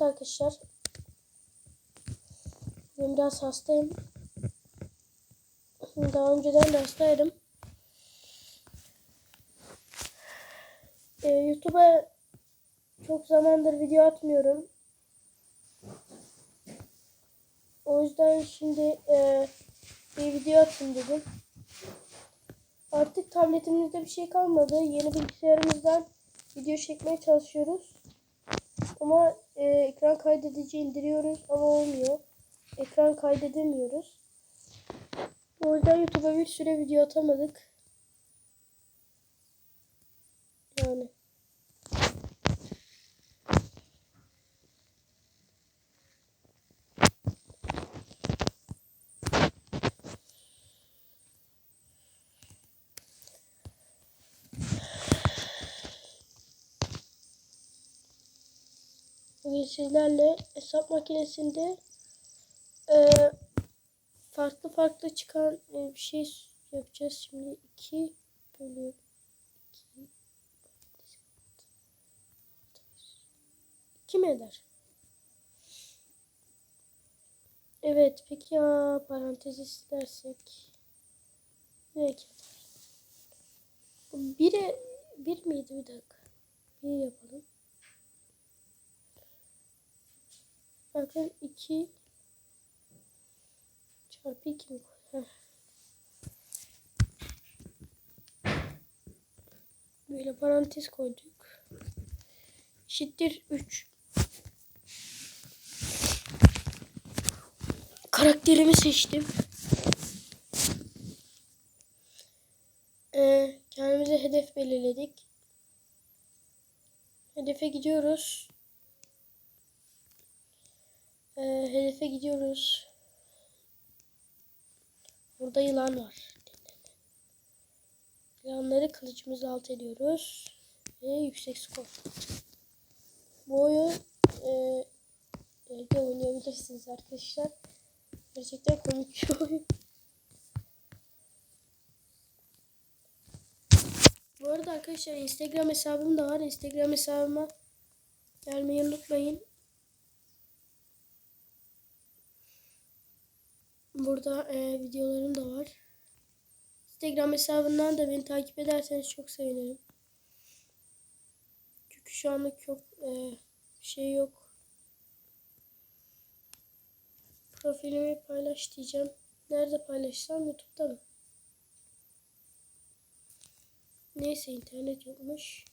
Evet arkadaşlar. Ben biraz hastayım. Daha önceden de hastaydım. Ee, YouTube'a çok zamandır video atmıyorum. O yüzden şimdi e, bir video atayım dedim. Artık tabletimizde bir şey kalmadı. Yeni bilgisayarımızdan video çekmeye çalışıyoruz. Ama e, ekran kaydedici indiriyoruz ama olmuyor. Ekran kaydedemiyoruz. O yüzden YouTube'a bir süre video atamadık. Bugün sizlerle hesap makinesinde e, farklı farklı çıkan e, bir şey yapacağız. Şimdi 2 bölü 2 2 mi eder? Evet peki ya parantezi silersek ne ki? Biri bir miydi bir dakika? Bir yapalım. Bakın 2 çarpı 2 mi? Böyle parantez koyduk. Eşittir 3. Karakterimi seçtim. Ee, kendimize hedef belirledik. Hedefe gidiyoruz. Ee, hedefe gidiyoruz. Burada yılan var. Yılanları kılıcımızla alt ediyoruz. Ve yüksek skor. Bu oyun e, evde oynayabilirsiniz arkadaşlar. Gerçekten komik bir oyun. Bu arada arkadaşlar Instagram hesabım da var. Instagram hesabıma gelmeyi unutmayın. Burada e, videolarım da var. Instagram hesabından da beni takip ederseniz çok sevinirim. Çünkü şu anlık çok e, şey yok. Profilimi paylaş diyeceğim. Nerede paylaşsam YouTube'da mı? Neyse internet yokmuş.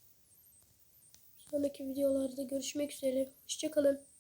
Sonraki videolarda görüşmek üzere. Hoşçakalın.